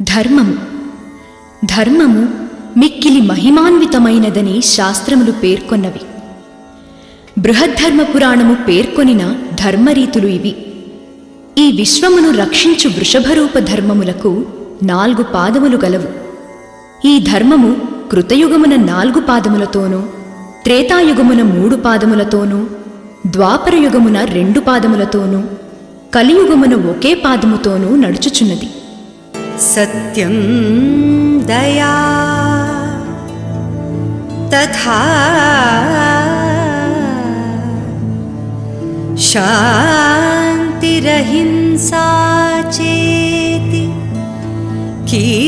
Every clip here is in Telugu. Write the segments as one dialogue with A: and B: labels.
A: ధర్మము ధర్మము మిక్కిలి మహిమాన్వితమైనదని శాస్త్రములు పేర్కొన్నవి. బృహద్ధర్మ పురాణము పేర్కొనిన ధర్మరీతులు ఇవి. ఈ విశ్వమును రక్షించు వృషభరూప ధర్మములకు నాలుగు పాదములు గలవు. ఈ ధర్మము కృతయుగమున నాలుగు పాదములతోనూ త్రేతాయుగమున మూడు పాదములతోనూ ద్వాపరయుగమున రెండు పాదములతోనూ కలియుగమున ఒకే పాదముతోనూ నడుచుచున్నది.
B: सत्यं दया तथा शान्तिरहिंसा चेति कीर्तिताः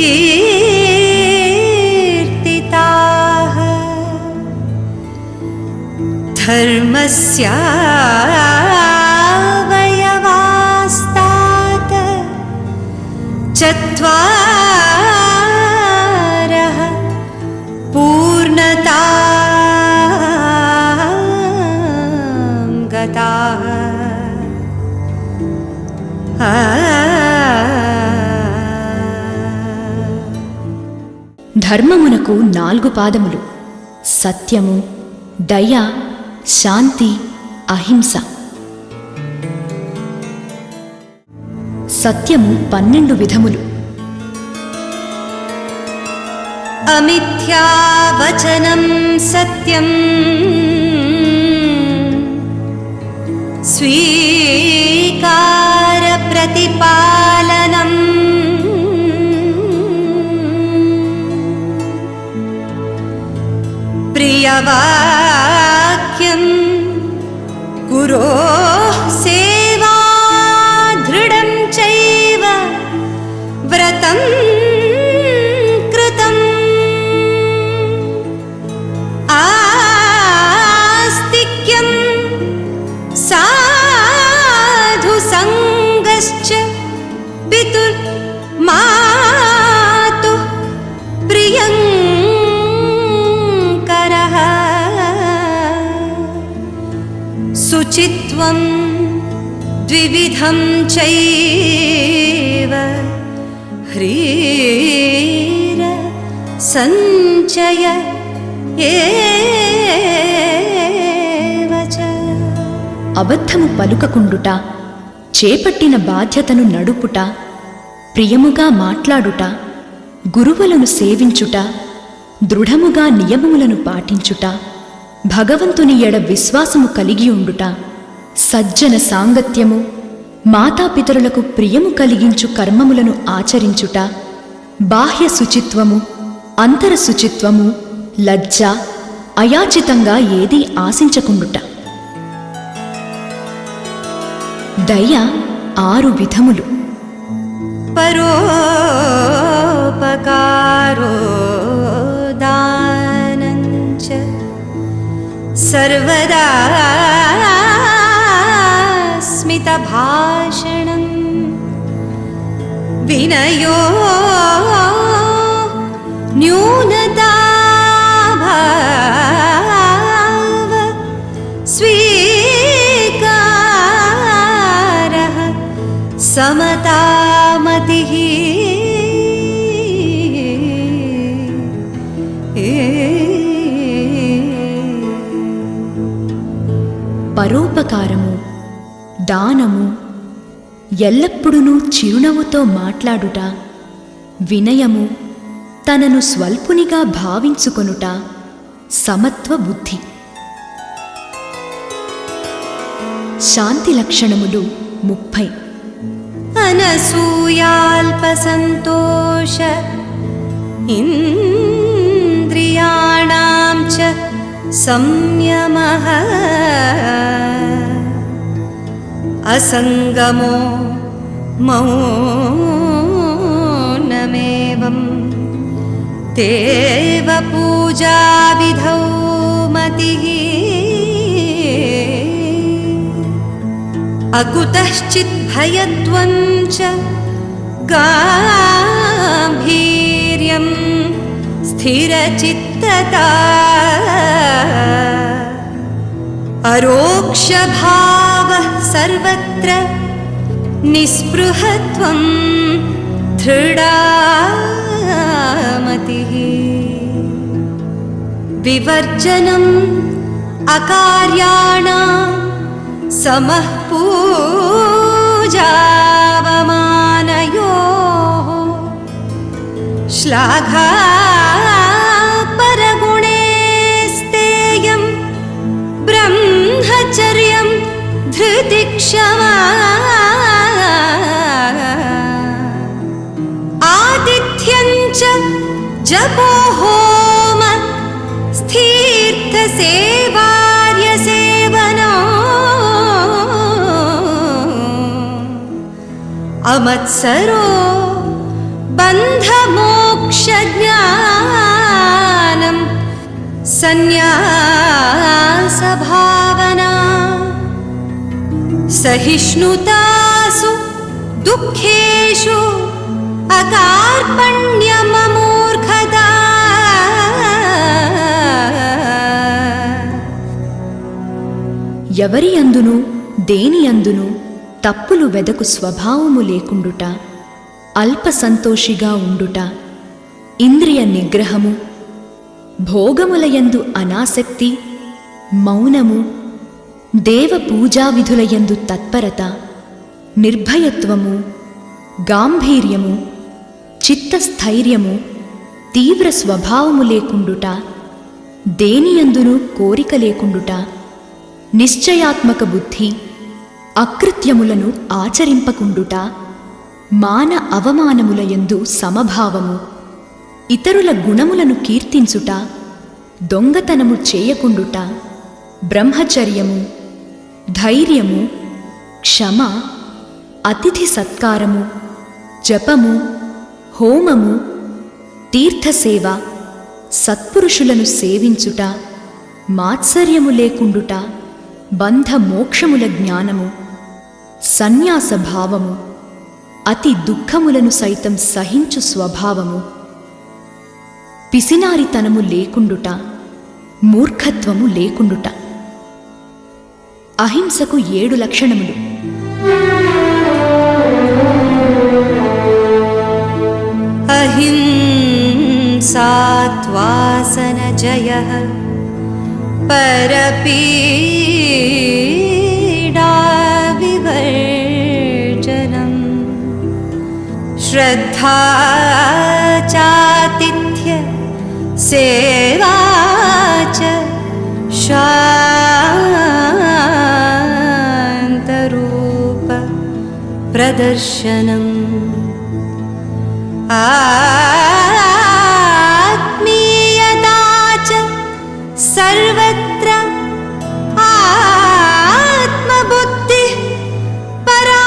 B: धर्मस्यावयवास्तात्
A: ధర్మమునకు నాలుగు పాదములు. సత్యము దయ శాంతి అహింస. సత్యము పన్నెండు విధములు.
B: అమిథ్యా వచనం సత్యం. सेवा दृढं चैव व्रतं कृतम्। आस्तिक्यं साधुसङ्गश्च पितुर्मातुः शुचित्वं द्विविधं चैव ह्रीर सञ्चय एव च
A: అబద్ధము పలుకకుండుట చేపట్టిన బాధ్యతను నడుపుట ప్రియముగా మాట్లాడుట గురువులను సేవించుట దృఢముగా నియమములను పాటించుట భగవంతుని ఎడ విశ్వాసము కలిగి ఉండుట సజ్జన సాంగత్యము మాతాపితరులకు ప్రియము కలిగించు కర్మములను ఆచరించుట బాహ్య శుచిత్వము అంతర శుచిత్వము లజ్జ అయాచితంగా ఏదీ ఆశించకుండుట. దయ ఆరు విధములు.
B: పరోపకారో सर्वदा स्मितभाषणं विनयो न्यून
A: పరోపకారము దానము ఎల్లప్పుడూ చిరునవ్వుతో మాట్లాడుట వినయము తనను స్వల్పునిగా భావించుకొనుట సమత్వ బుద్ధి. శాంతి లక్షణములు ముప్పై.
B: అనసూయాల్ప సంతోష ఇంద్రియాణం చ संयमः। असङ्गमो मौनमेवं। देव पूजाविधौ मतिः। अकुतश्चिद्भयत्वं च गाम्भीर्यं। स्थिरचित्तता अरोक्षभावः सर्वत्र निःस्पृहत्वं दृढा मतिः विवर्जनम् अकार्याणां समः पूजावमानयोः। श्लाघा धृतिक्षमा आतिथ्यञ्च जपो होम स्थिर्थसेवार्यसेवनो अमत्सरो बन्धमोक्षज्ञानं सभावना సహిష్ణుతాసు దుఃఖేషు అకార్పణ్యమూర్ఖత
A: ఎవరి అందును దేని అందును తప్పులు వెదకు స్వభావము లేకుండుట అల్ప సంతోషిగా ఉండుట ఇంద్రియ నిగ్రహము భోగములయందు అనాసక్తి మౌనము దేవ పూజా విధులయందు తత్పరత నిర్భయత్వము గాంభీర్యము చిత్తస్థైర్యము తీవ్ర స్వభావము లేకుండుట దేనియందును కోరిక లేకుండుట నిశ్చయాత్మక బుద్ధి అకృత్యములను ఆచరింపకుండుట మాన అవమానములయందు సమభావము ఇతరుల గుణములను కీర్తించుట దొంగతనము చేయకుండుట బ్రహ్మచర్యము ధైర్యము క్షమ అతిథి సత్కారము జపము హోమము తీర్థసేవ సత్పురుషులను సేవించుట మాత్సర్యము లేకుండుట బంధమోక్షముల జ్ఞానము సన్యాస భావము అతి దుఃఖములను సైతం సహించు స్వభావము. పిసినారితనము లేకుండుట మూర్ఖత్వము లేకుండుట. అహింసకు ఏడు లక్షణములు.
B: అహింసాత్వాసన జయ పరపీడా వివర్జనం శ్రద్ధా చాతిథ్య సేవాచ శా प्रदर्शनम् आत्मीयता च सर्वत्र आत्मबुद्धिः परात्मसु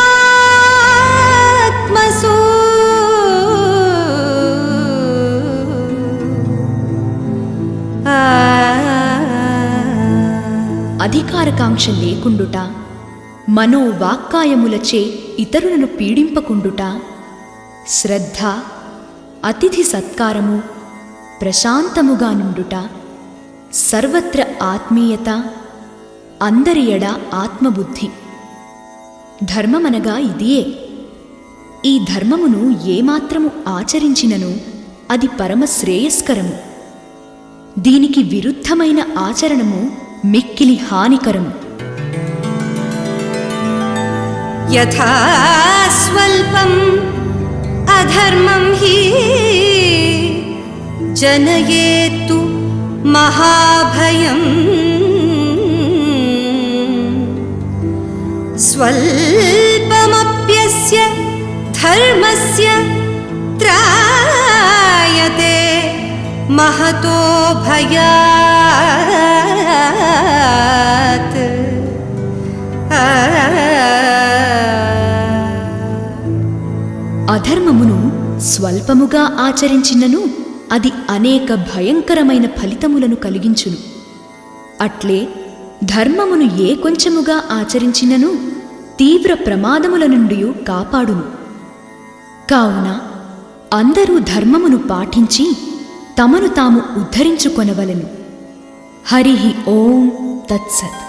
A: అధికారకాంక్ష లేకుండుట మనోవాక్కాయములచే ఇతరులను పీడింపకుండుట. శ్రద్ధ అతిథి సత్కారము ప్రశాంతముగా నుండుట. సర్వత్ర ఆత్మీయత అందరి ఎడ ఆత్మబుద్ధి. ధర్మమనగా ఇదియే. ఈ ధర్మమును ఏమాత్రము ఆచరించినను అది పరమ శ్రేయస్కరము దీనికి విరుద్ధమైన ఆచరణము మిక్కిలి హానికరము.
B: यथा स्वल्पम् अधर्मं हि जनयेत्तु महाभयम्। स्वल्पमप्यस्य धर्मस्य त्रायते महतो भयात्
A: అధర్మమును స్వల్పముగా ఆచరించినను అది అనేక భయంకరమైన ఫలితములను కలిగించును. అట్లే ధర్మమును ఏ కొంచెముగా ఆచరించినను తీవ్ర ప్రమాదముల నుండి కాపాడును. కావున అందరూ ధర్మమును పాటించి తమను తాము ఉద్ధరించుకొనవలెను. హరి ఓం తత్సత్.